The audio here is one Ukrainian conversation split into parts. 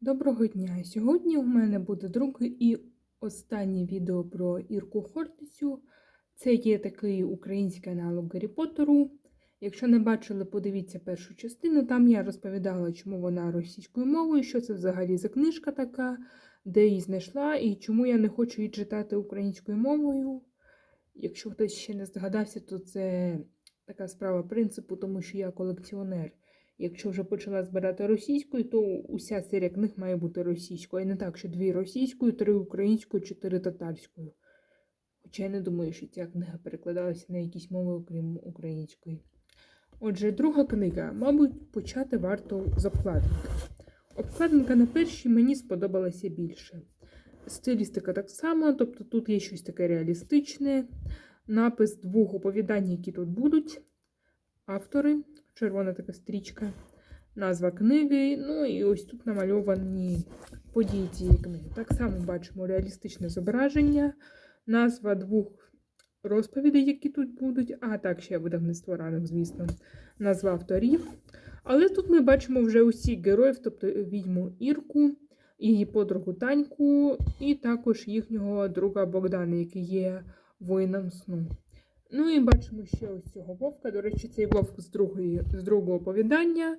Доброго дня! Сьогодні у мене буде друге і останнє відео про Ірку Хортицю. Це є такий український аналог Гаррі Поттеру. Якщо не бачили, подивіться першу частину. Там я розповідала, чому вона російською мовою, що це взагалі за книжка така, де її знайшла, і чому я не хочу її читати українською мовою. Якщо хтось ще не здогадався, то це така справа принципу, тому що я колекціонер. Якщо вже почала збирати російською, то уся серія книг має бути російською, а не так, що дві російською, три українською, чотири татарською. Хоча я не думаю, що ця книга перекладалася на якісь мови, окрім української. Отже, друга книга, мабуть, почати варто з обкладинки. Обкладинка на першій мені сподобалася більше. Стилістика так само, тобто тут є щось таке реалістичне, напис двох оповідань, які тут будуть. Автори, червона така стрічка, назва книги. Ну і ось тут намальовані події цієї книги. Так само бачимо реалістичне зображення, назва двох розповідей, які тут будуть, а так ще видавництво ранок, звісно, назва авторів. Але тут ми бачимо вже усіх героїв, тобто відьму Ірку, її подругу Таньку, і також їхнього друга Богдана, який є воїном сну. Ну і бачимо ще ось цього вовка. До речі, цей вовк з, другої, з другого оповідання.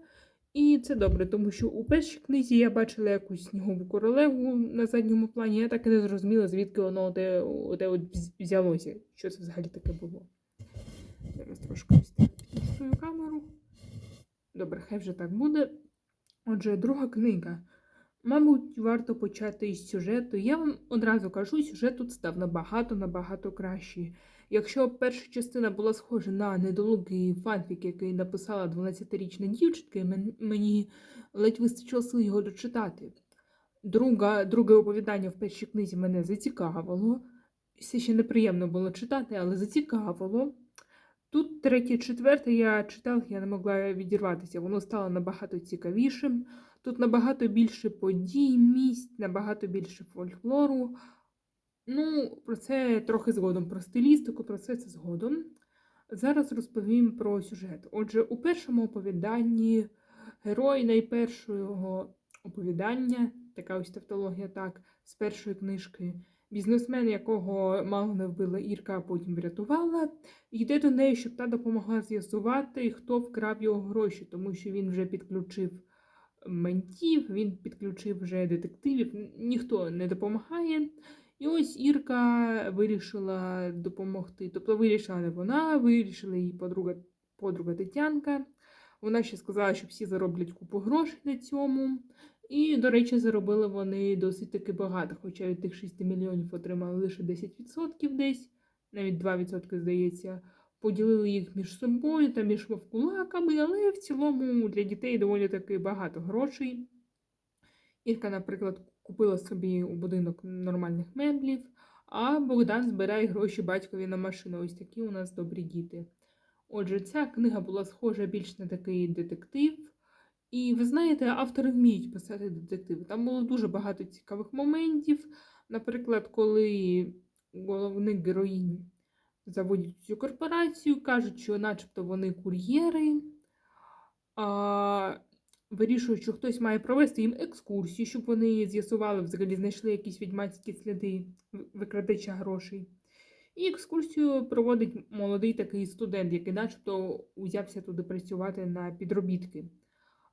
І це добре, тому що у першій книзі я бачила якусь снігову королеву на задньому плані. Я так і не зрозуміла, звідки воно де, де от взялося. Що це взагалі таке було. Зараз трошки ось так свою камеру. Добре, хай вже так буде. Отже, друга книга. Мабуть, варто почати із сюжету. Я вам одразу кажу, сюжет тут став набагато-набагато кращий. Якщо перша частина була схожа на недолугий фанфік, який написала 12-річна дівчинка, мені ледь вистачило сил його дочитати. Друга, Друге оповідання в першій книзі мене зацікавило. Все ще неприємно було читати, але зацікавило. Тут третє, четверте я читала, я не могла відірватися. Воно стало набагато цікавішим. Тут набагато більше подій, місць, набагато більше фольклору. Ну, про це трохи згодом, про стилістику, про це це згодом. Зараз розповім про сюжет. Отже, у першому оповіданні герой найпершого оповідання, така ось тавтологія, так, з першої книжки, бізнесмен, якого мало не вбила Ірка, а потім врятувала, йде до неї, щоб та допомогла з'ясувати, хто вкрав його гроші, тому що він вже підключив ментів, він підключив вже детективів, ніхто не допомагає. І ось Ірка вирішила допомогти. Тобто вирішила не вона, вирішила її подруга подруга Тетянка. Вона ще сказала, що всі зароблять купу грошей на цьому. І, до речі, заробили вони досить таки багато, хоча від тих 6 мільйонів отримали лише 10% десь, навіть 2%, здається, поділили їх між собою та між вовкулаками, але в цілому для дітей доволі таки багато грошей. Ірка, наприклад, купила собі у будинок нормальних меблів, а Богдан збирає гроші батькові на машину. Ось такі у нас добрі діти. Отже, ця книга була схожа більш на такий детектив. І ви знаєте, автори вміють писати детективи. Там було дуже багато цікавих моментів. Наприклад, коли головних героїнь заводять цю корпорацію, кажуть, що начебто вони кур'єри. А вирішують, що хтось має провести їм екскурсію, щоб вони з'ясували, взагалі знайшли якісь відьмацькі сліди викрадача грошей. І екскурсію проводить молодий такий студент, який начебто узявся туди працювати на підробітки.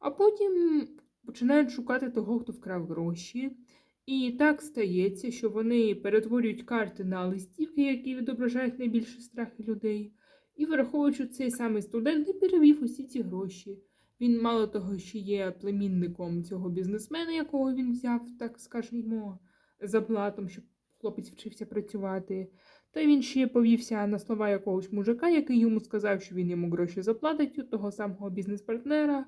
А потім починають шукати того, хто вкрав гроші. І так стається, що вони перетворюють карти на листівки, які відображають найбільше страхи людей. І враховуючи цей самий студент, і перевів усі ці гроші. Він, мало того, що є племінником цього бізнесмена, якого він взяв, так скажімо, за платом, щоб хлопець вчився працювати. Та він ще повівся на слова якогось мужика, який йому сказав, що він йому гроші заплатить у того самого бізнес-партнера.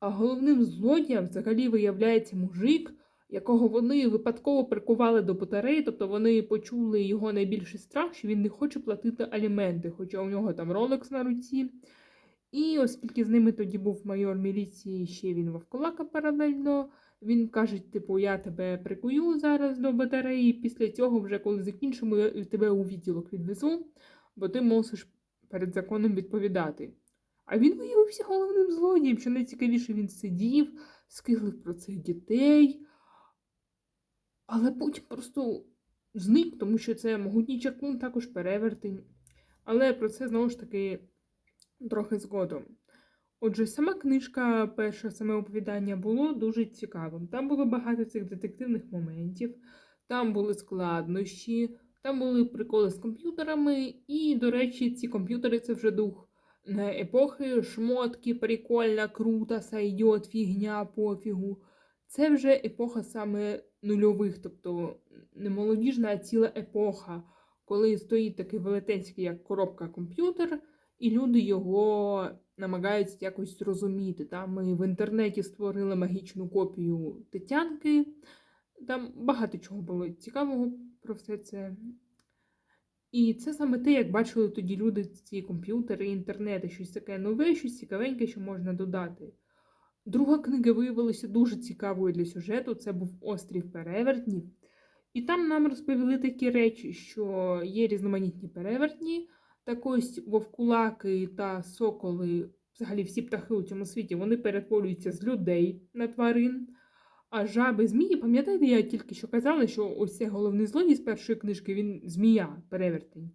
А головним злодієм взагалі виявляється мужик, якого вони випадково прикували до батареї, тобто вони почули його найбільший страх, що він не хоче платити аліменти, хоча у нього там ролекс на руці. І оскільки з ними тоді був майор міліції, ще він вовкулака паралельно, він каже, типу, я тебе прикую зараз до батареї, після цього, вже коли закінчимо, я тебе у відділок відвезу, бо ти мусиш перед законом відповідати. А він виявився головним злодієм, що найцікавіше він сидів, скиглив про цих дітей. Але потім просто зник, тому що це могутній чаклун, також перевертень. Але про це знову ж таки трохи згодом. Отже, сама книжка, перше саме оповідання було дуже цікавим. Там було багато цих детективних моментів, там були складнощі, там були приколи з комп'ютерами, і, до речі, ці комп'ютери це вже дух не епохи, шмотки, прикольно, круто, сайдет, фігня, пофігу. Це вже епоха саме нульових, тобто не молодіжна, а ціла епоха, коли стоїть такий велетенський, як коробка комп'ютер, і люди його намагаються якось зрозуміти. Там ми в інтернеті створили магічну копію Тетянки. Там багато чого було цікавого про все це. І це саме те, як бачили тоді люди ці комп'ютери, інтернети, щось таке нове, щось цікавеньке, що можна додати. Друга книга виявилася дуже цікавою для сюжету. Це був Острів Перевертнів. І там нам розповіли такі речі, що є різноманітні перевертні, так ось вовкулаки та соколи, взагалі всі птахи у цьому світі, вони перетворюються з людей на тварин. А жаби, змії, пам'ятаєте, я тільки що казала, що ось цей головний злодій з першої книжки, він змія, перевертень.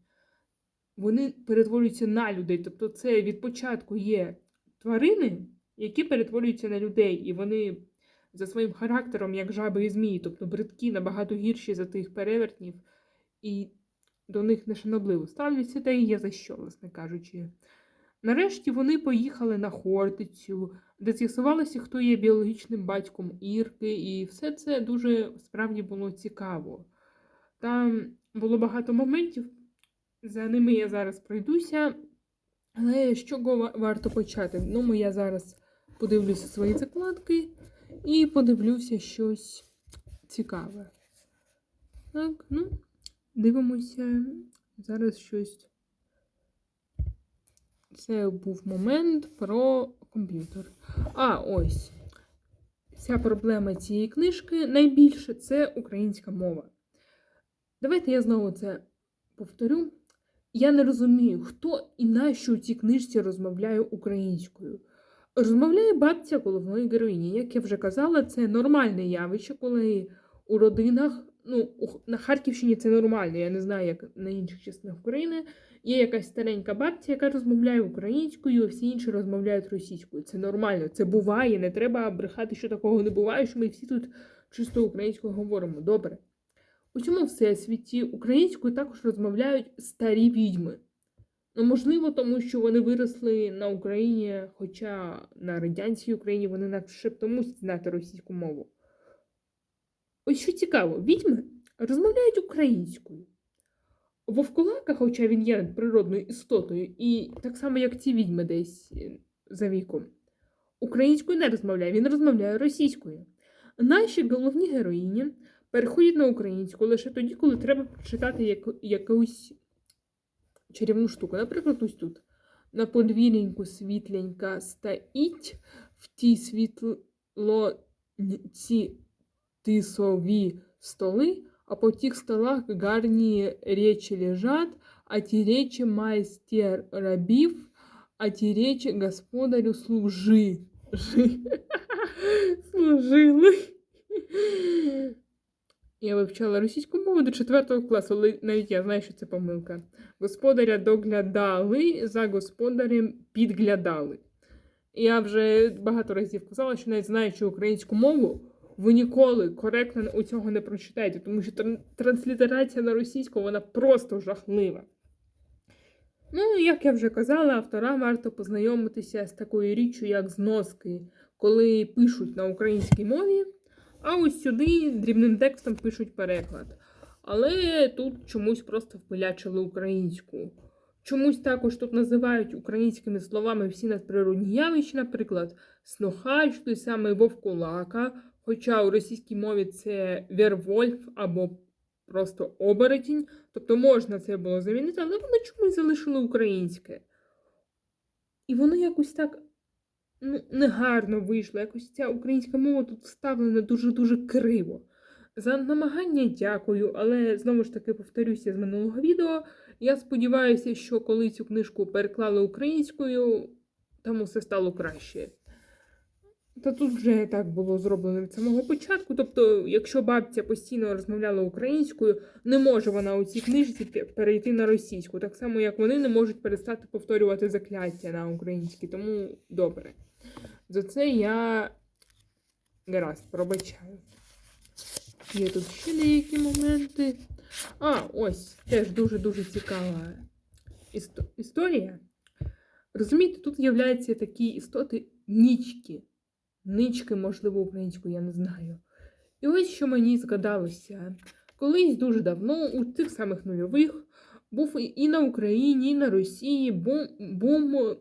Вони перетворюються на людей. Тобто це від початку є тварини, які перетворюються на людей, і вони за своїм характером, як жаби і змії, тобто бридкі набагато гірші за тих перевертнів, і до них нешанобливо ставляться, та і є за що, власне кажучи. Нарешті вони поїхали на Хортицю, де з'ясувалося, хто є біологічним батьком Ірки, і все це дуже справді було цікаво. Там було багато моментів, за ними я зараз пройдуся. Але з чого варто почати? Ну, я зараз подивлюся свої закладки і подивлюся щось цікаве. Так, ну, дивимося зараз щось. Це був момент про комп'ютер. А, ось. Вся проблема цієї книжки найбільше це українська мова. Давайте я знову це повторю. Я не розумію, хто і нащо у цій книжці розмовляє українською. Розмовляє бабця головної героїні. Як я вже казала, це нормальне явище, коли у родинах, ну, на Харківщині це нормально, я не знаю, як на інших частинах України. Є якась старенька бабця, яка розмовляє українською, а всі інші розмовляють російською. Це нормально, це буває. Не треба брехати, що такого не буває, що ми всі тут чисто українською говоримо. Добре. У цьому всесвіті українською також розмовляють старі відьми. Ну, можливо, тому що вони виросли на Україні, хоча на радянській Україні вони начебто мусять знати російську мову. Ось що цікаво, відьми розмовляють українською. Вовкулака, хоча він є природною істотою, і так само, як ці відьми десь е, за віком, українською не розмовляє, він розмовляє російською. Наші головні героїні переходять на українську лише тоді, коли треба прочитати яку, якусь чарівну штуку. Наприклад, ось тут. На подвір'яньку світленька стоїть, в тій світлоці тисові столи, а по тих столах гарні речі лежать, а ті речі майстер робів, а ті речі господарю служи. Служили. Я вивчала російську мову до 4 класу, але навіть я знаю, що це помилка. Господаря доглядали, за господарем підглядали. Я вже багато разів казала, що навіть знаючи українську мову, ви ніколи коректно у цього не прочитаєте, тому що транслітерація на російську вона просто жахлива. Ну, як я вже казала, авторам варто познайомитися з такою річчю, як зноски, коли пишуть на українській мові, а ось сюди дрібним текстом пишуть переклад. Але тут чомусь просто впилячили українську. Чомусь також тут називають українськими словами всі надприродні явища, наприклад, снохач, той самий вовкулака, хоча у російській мові це вервольф або просто оборотінь, тобто можна це було замінити, але вони чомусь залишили українське. І воно якось так ну, негарно вийшло. Якось ця українська мова тут вставлена дуже-дуже криво. За намагання дякую, але знову ж таки повторюся з минулого відео. Я сподіваюся, що коли цю книжку переклали українською, там усе стало краще. Та тут вже так було зроблено від самого початку. Тобто, якщо бабця постійно розмовляла українською, не може вона у цій книжці перейти на російську. Так само, як вони не можуть перестати повторювати закляття на українській. Тому добре. За це я гаразд, пробачаю. Є тут ще деякі моменти. А, ось теж дуже-дуже цікава історія. Розумієте, тут з'являються такі істоти нічки. Нички, можливо, українською, я не знаю. І ось що мені згадалося. Колись дуже давно, у тих самих нульових, був і на Україні, і на Росії бум, бум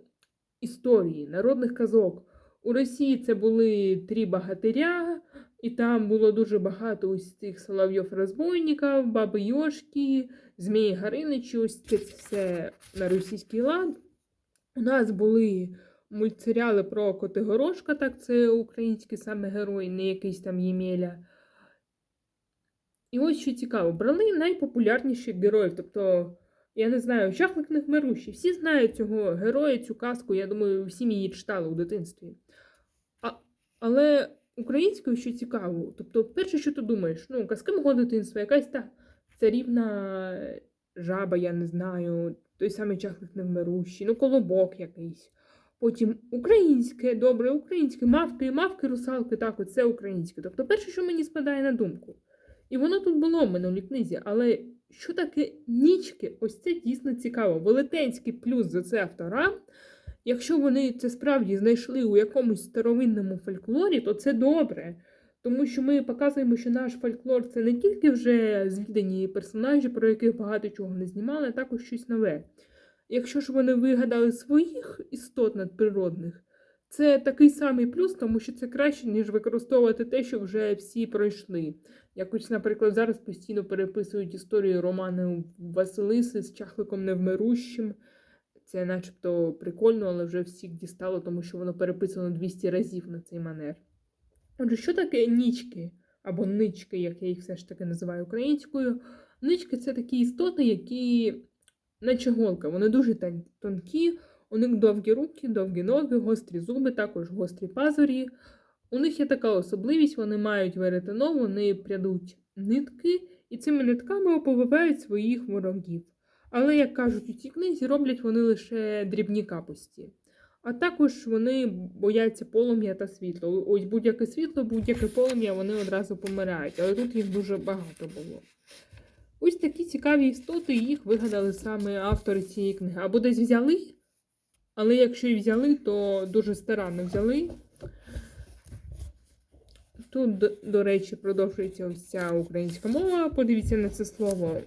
історії, народних казок. У Росії це були три богатиря, і там було дуже багато ось цих соловйов розбойників, баби Йошки, Змії Гариничі, ось це все на російський лад. У нас були мультсеріали про Котигорошка, так це український саме герой, не якийсь там Ємеля. І ось що цікаво, брали найпопулярніших героїв. Тобто, я не знаю, Чахлик Невмирущий. Всі знають цього героя, цю казку, я думаю, всі її читали у дитинстві. А, але українською що цікаво, тобто, перше, що ти думаєш, ну, казки мого дитинства, якась та царівна жаба, я не знаю, той самий Чахлик Невмирущий, ну, колобок якийсь. Потім українське, добре, українське, мавки, мавки, русалки, так, оце українське. Тобто, перше, що мені спадає на думку. І воно тут було в минулій книзі, але що таке нічки? Ось це дійсно цікаво. Велетенський плюс за це автора. Якщо вони це справді знайшли у якомусь старовинному фольклорі, то це добре. Тому що ми показуємо, що наш фольклор це не тільки вже звідані персонажі, про яких багато чого не знімали, а також щось нове. Якщо ж вони вигадали своїх істот надприродних, це такий самий плюс, тому що це краще, ніж використовувати те, що вже всі пройшли. Якось, наприклад, зараз постійно переписують історію роману Василиси з чахликом невмирущим. Це начебто прикольно, але вже всіх дістало, тому що воно переписано 200 разів на цей манер. Отже, що таке нічки або нички, як я їх все ж таки називаю українською? Нички це такі істоти, які, наче голка, вони дуже тонкі, у них довгі руки, довгі ноги, гострі зуби, також гострі пазурі. У них є така особливість, вони мають веретено, вони прядуть нитки і цими нитками оповивають своїх ворогів. Але, як кажуть у цій книзі, роблять вони лише дрібні капості. А також вони бояться полум'я та світла. Ось будь-яке світло, будь-яке полум'я, вони одразу помирають, але тут їх дуже багато було. Ось такі цікаві істоти, їх вигадали саме автори цієї книги. Або десь взяли, але якщо і взяли, то дуже старанно взяли. Тут, до, речі, продовжується ось ця українська мова. Подивіться на це слово.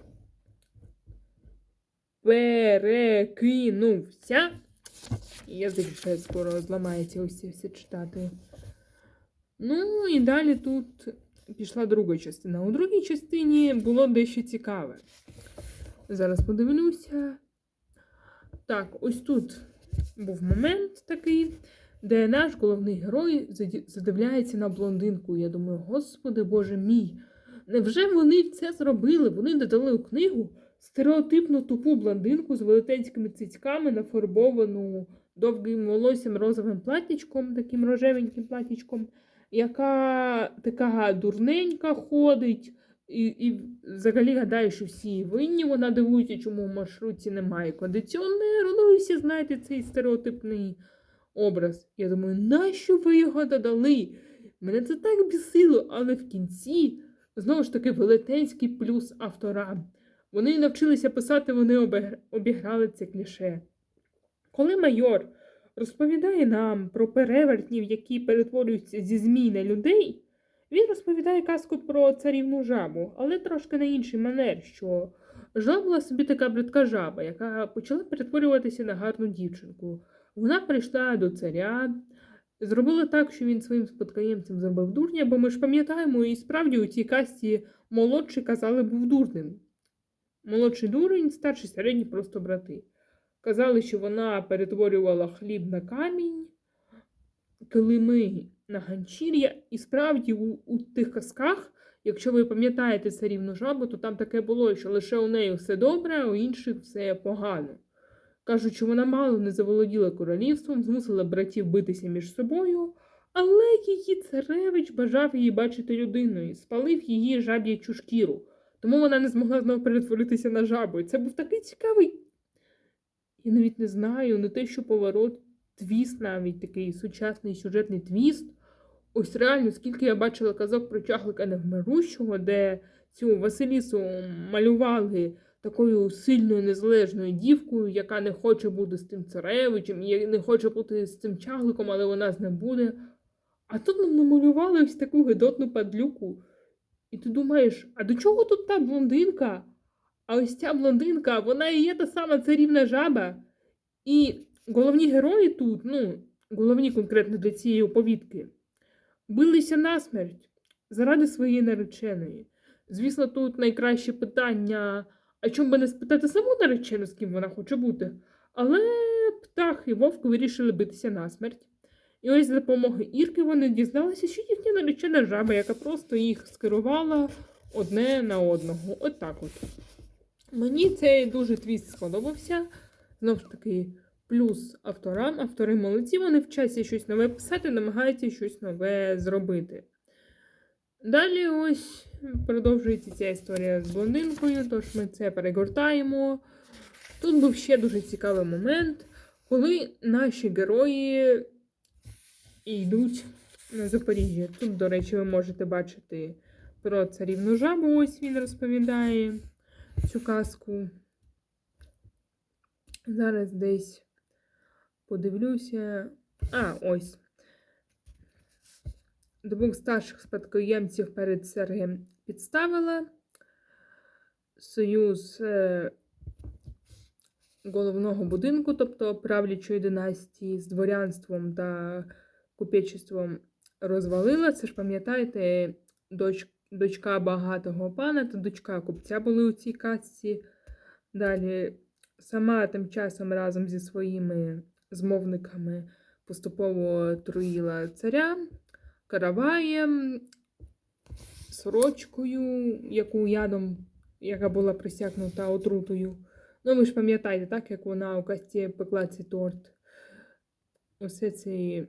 Перекинувся. Язик вже скоро зламається ось це все читати. Ну і далі тут пішла друга частина. У другій частині було дещо цікаве. Зараз подивлюся. Так, ось тут був момент такий, де наш головний герой задивляється на блондинку. Я думаю, господи боже мій, невже вони це зробили? Вони додали у книгу стереотипну тупу блондинку з велетенськими цицьками, нафарбовану довгим волоссям розовим платічком, таким рожевеньким платічком, яка така дурненька ходить. І, і взагалі гадаю, що всі винні. Вона дивується, чому в маршрутці немає кондиціонеру. Ну, і всі знаєте цей стереотипний образ. Я думаю, нащо ви його додали? Мене це так бісило, але в кінці знову ж таки велетенський плюс автора. Вони навчилися писати, вони обіграли це кліше. Коли майор розповідає нам про перевертнів, які перетворюються зі змій на людей, він розповідає казку про царівну жабу, але трошки на інший манер, що жила була собі така бридка жаба, яка почала перетворюватися на гарну дівчинку. Вона прийшла до царя, зробила так, що він своїм спадкоємцям зробив дурня, бо ми ж пам'ятаємо, і справді у цій касті молодший казали був дурним. Молодший дурень, старший середній просто брати. Казали, що вона перетворювала хліб на камінь, килими на ганчір'я. І справді у, у тих казках, якщо ви пам'ятаєте царівну жабу, то там таке було, що лише у неї все добре, а у інших все погано. Кажуть, що вона мало не заволоділа королівством, змусила братів битися між собою, Але її царевич бажав її бачити людиною, спалив її жаб'ячу шкіру. Тому вона не змогла знову перетворитися на жабу. І це був такий цікавий. Я навіть не знаю, не те, що поворот, твіст навіть такий сучасний сюжетний твіст. Ось реально, скільки я бачила казок про чаглика невмирущого, де цю Василісу малювали такою сильною незалежною дівкою, яка не хоче бути з тим царевичем, і не хоче бути з цим чагликом, але вона з ним буде. А тут нам намалювали ось таку гидотну падлюку. І ти думаєш, а до чого тут та блондинка? А ось ця блондинка, вона і є та сама царівна жаба. І головні герої тут, ну, головні конкретно для цієї оповідки, билися насмерть заради своєї нареченої. Звісно, тут найкраще питання, а чому би не спитати саму наречену, з ким вона хоче бути. Але птах і вовк вирішили битися насмерть. І ось за допомогою Ірки вони дізналися, що їхня наречена жаба, яка просто їх скерувала одне на одного. От так от. Мені цей дуже твіст сподобався. Знову ж таки, плюс авторам. Автори молодці, вони вчаться щось нове писати, намагаються щось нове зробити. Далі ось продовжується ця історія з блондинкою, тож ми це перегортаємо. Тут був ще дуже цікавий момент, коли наші герої йдуть на Запоріжжя. Тут, до речі, ви можете бачити про царівну жабу. Ось він розповідає цю казку. Зараз десь подивлюся. А, ось. Двох старших спадкоємців перед Сергієм підставила. Союз е, головного будинку, тобто правлячої династії з дворянством та купечеством розвалила. Це ж пам'ятаєте, доч, дочка багатого пана та дочка купця були у цій казці. Далі сама тим часом разом зі своїми змовниками поступово труїла царя, караваєм, сорочкою, яку ядом, яка була присякнута отрутою. Ну, ви ж пам'ятаєте, так, як вона у касті пекла цей торт. Усе ці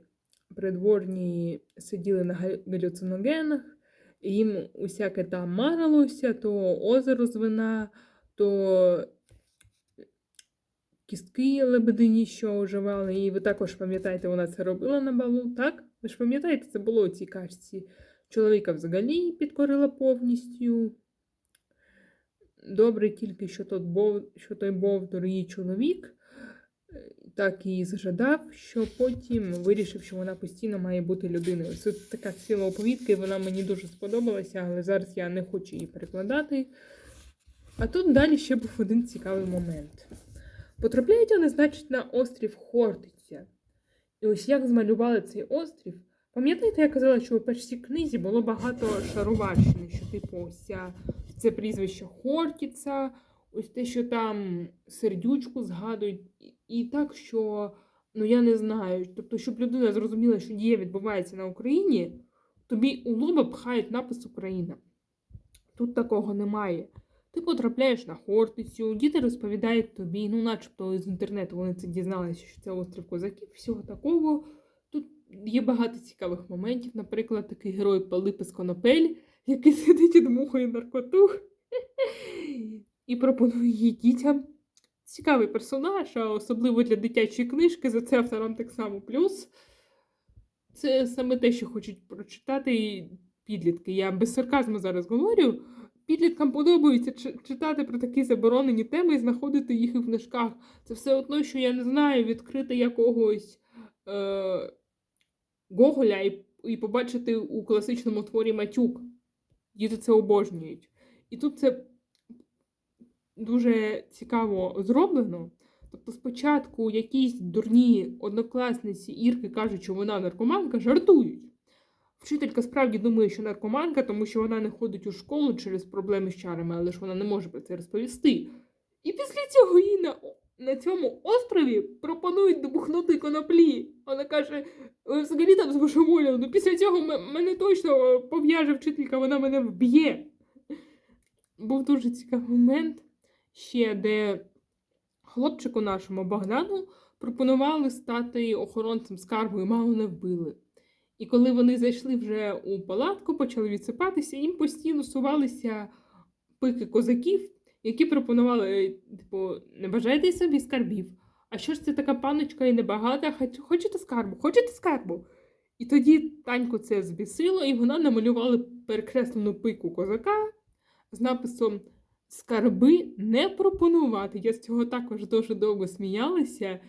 придворні сиділи на галюциногенах, їм усяке там марилося, то озеро з вина, то кістки лебедині, що оживали. І ви також пам'ятаєте, вона це робила на балу, так? Ви ж пам'ятаєте, це було у цій кашці. Чоловіка взагалі підкорила повністю. Добре тільки, що, той Бовдор її чоловік так і зажадав, що потім вирішив, що вона постійно має бути людиною. Це така ціла оповідка, і вона мені дуже сподобалася, але зараз я не хочу її перекладати. А тут далі ще був один цікавий момент. Потрапляють вони, значить, на острів Хортиця. І ось як змалювали цей острів. Пам'ятаєте, я казала, що у першій книзі було багато шароварщини, що, типу, ось це прізвище Хортиця, ось те, що там сердючку згадують, і, так, що, ну я не знаю, тобто, щоб людина зрозуміла, що дія відбувається на Україні, тобі у лоба пхають напис Україна. Тут такого немає. Ти потрапляєш на Хортицю, діти розповідають тобі, ну, начебто з інтернету вони це дізналися, що це острів козаків, всього такого. Тут є багато цікавих моментів. Наприклад, такий герой Пилип з Конопель, який сидить і дмухає наркоту і пропонує її дітям. Цікавий персонаж, а особливо для дитячої книжки, за це авторам так само плюс. Це саме те, що хочуть прочитати і підлітки. Я без сарказму зараз говорю. Підліткам подобається читати про такі заборонені теми і знаходити їх і в книжках. Це все одно, що я не знаю, відкрити якогось е- Гоголя і, і побачити у класичному творі матюк. Діти це обожнюють. І тут це дуже цікаво зроблено. Тобто, спочатку якісь дурні однокласниці Ірки кажуть, що вона наркоманка, жартують. Вчителька справді думає, що наркоманка, тому що вона не ходить у школу через проблеми з чарами, але ж вона не може про це розповісти. І після цього їй на, на цьому острові пропонують добухнути коноплі. Вона каже: ви взагалі там збожеволіли, ну після цього мене точно пов'яже вчителька, вона мене вб'є. Був дуже цікавий момент ще, де хлопчику нашому Богдану пропонували стати охоронцем скарбу і мало не вбили. І коли вони зайшли вже у палатку, почали відсипатися, їм постійно сувалися пики козаків, які пропонували, типу, не бажаєте собі скарбів. А що ж це така паночка і небагата? Хочете скарбу? Хочете скарбу? І тоді Таньку це збісило, і вона намалювала перекреслену пику козака з написом Скарби не пропонувати. Я з цього також дуже довго сміялася.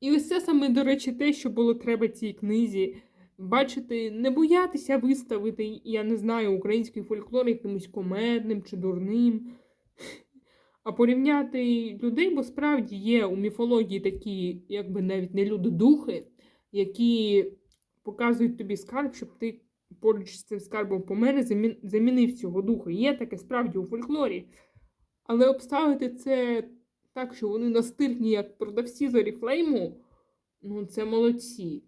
І ось це саме, до речі, те, що було треба цій книзі. Бачити, не боятися виставити, я не знаю, український фольклор якимось комедним чи дурним. А порівняти людей, бо справді є у міфології такі, якби навіть не люди-духи, які показують тобі скарб, щоб ти поруч з цим скарбом помер замінив цього духа. Є таке справді у фольклорі. Але обставити це так, що вони настирні, як продавці з Оріфлейму, ну це молодці.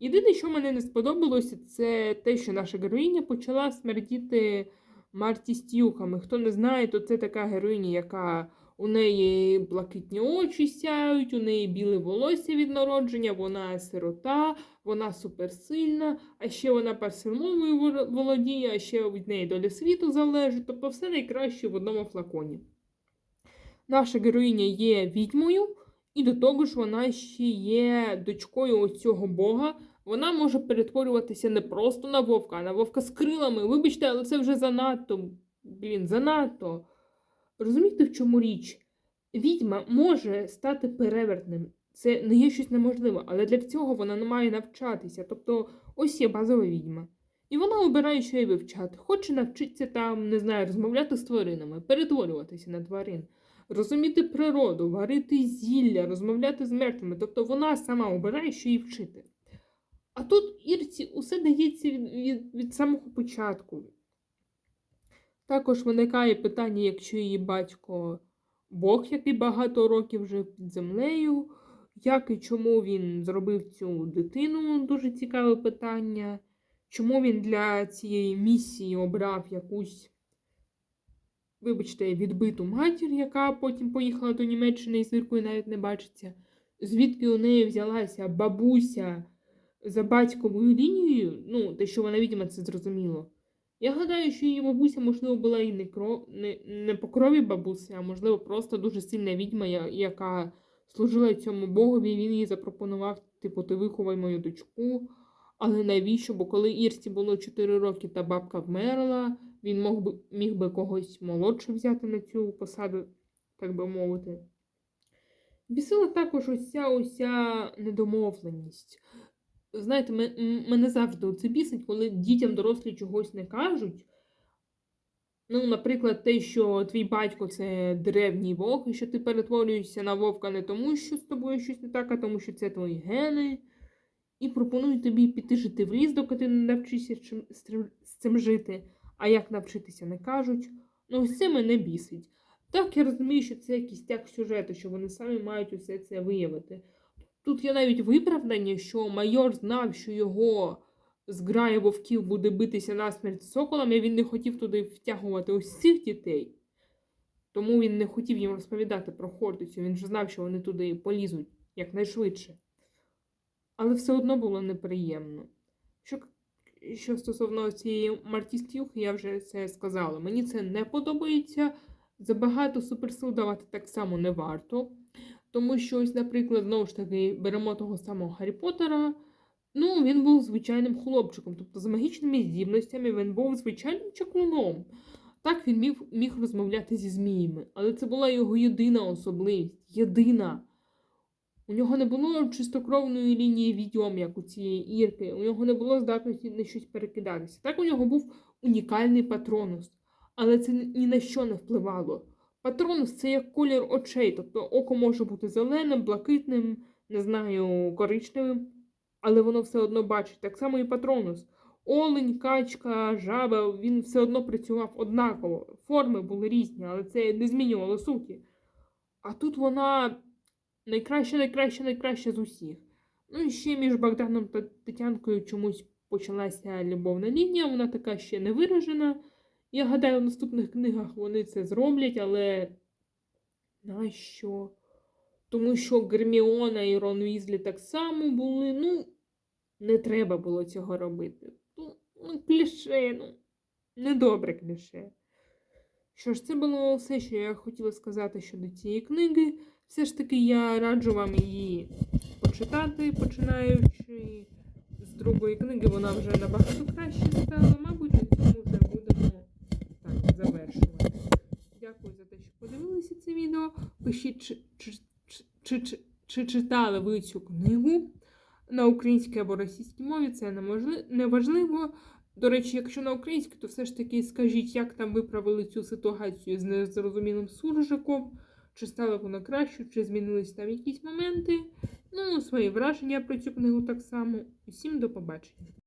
Єдине, що мені не сподобалося, це те, що наша героїня почала смердіти мартістюками. Хто не знає, то це така героїня, яка у неї блакитні очі сяють, у неї біле волосся від народження, вона сирота, вона суперсильна, а ще вона персимовою володіє, а ще від неї доля світу залежить. Тобто все найкраще в одному флаконі. Наша героїня є відьмою, і до того ж вона ще є дочкою ось цього бога. Вона може перетворюватися не просто на вовка, а на вовка з крилами. Вибачте, але це вже занадто. Блін, занадто. Розумієте, в чому річ? Відьма може стати перевертним. Це не є щось неможливе, але для цього вона не має навчатися. Тобто, ось є базова відьма. І вона обирає, що їй вивчати. Хоче навчитися там, не знаю, розмовляти з тваринами, перетворюватися на тварин, розуміти природу, варити зілля, розмовляти з мертвими. Тобто вона сама обирає, що їй вчити. А тут Ірці усе дається від, від, від самого початку. Також виникає питання, якщо її батько Бог, який багато років жив під землею, як і чому він зробив цю дитину, дуже цікаве питання. Чому він для цієї місії обрав якусь, вибачте, відбиту матір, яка потім поїхала до Німеччини і з Іркою навіть не бачиться? Звідки у неї взялася бабуся за батьковою лінією? Ну, те, що вона відьма, це зрозуміло. Я гадаю, що її бабуся, можливо, була і не, кров... не, не по крові бабуся, а можливо, просто дуже сильна відьма, яка служила цьому богові, він їй запропонував, типу, ти виховай мою дочку. Але навіщо? Бо коли Ірсі було 4 роки та бабка вмерла, він мог би, міг би когось молодше взяти на цю посаду, так би мовити. Бісила також ця ось недомовленість. Знаєте, мене завжди це бісить, коли дітям дорослі чогось не кажуть. Ну, наприклад, те, що твій батько це древній вовк, і що ти перетворюєшся на вовка не тому, що з тобою щось не так, а тому, що це твої гени. І пропонують тобі піти жити в ліс, доки ти не навчишся з цим жити. А як навчитися не кажуть. Ну, ось це мене бісить. Так, я розумію, що це якийсь тяг сюжету, що вони самі мають усе це виявити. Тут є навіть виправдання, що майор знав, що його зграя вовків буде битися насмерть з соколами, і він не хотів туди втягувати цих дітей. Тому він не хотів їм розповідати про Хортицю. Він же знав, що вони туди полізуть якнайшвидше. Але все одно було неприємно. Що, що стосовно цієї Мартістюхи, я вже це сказала. Мені це не подобається. Забагато суперсил давати так само не варто. Тому що, ось, наприклад, знову ж таки, беремо того самого Гаррі Поттера. Ну, він був звичайним хлопчиком, тобто з магічними здібностями він був звичайним чаклуном. Так він міг, міг розмовляти зі зміями, але це була його єдина особливість. Єдина. У нього не було чистокровної лінії відьом, як у цієї Ірки. У нього не було здатності на щось перекидатися. Так у нього був унікальний патронус, але це ні на що не впливало. Патронус це як колір очей, тобто око може бути зеленим, блакитним, не знаю, коричневим, але воно все одно бачить. Так само і патронус. Олень, качка, жаба, він все одно працював однаково. Форми були різні, але це не змінювало суті. А тут вона найкраща, найкраща, найкраща з усіх. Ну і ще між Богданом та Тетянкою чомусь почалася любовна лінія, вона така ще не виражена. Я гадаю, в наступних книгах вони це зроблять, але нащо? Тому що Герміона і Рон Візлі так само були. Ну, Не треба було цього робити. Ну, ну кліше, ну, недобре кліше. Що ж, це було все, що я хотіла сказати щодо цієї книги. Все ж таки я раджу вам її почитати, починаючи з другої книги, вона вже набагато краще стала. Мабуть, на цьому вже Дякую за те, що подивилися це відео. Пишіть, чи, чи, чи, чи, чи, чи читали ви цю книгу на українській або російській мові. Це неможли- не важливо. До речі, якщо на українській, то все ж таки скажіть, як там виправили цю ситуацію з незрозумілим суржиком, чи стало воно краще, чи змінились там якісь моменти. Ну, свої враження про цю книгу так само. Усім до побачення.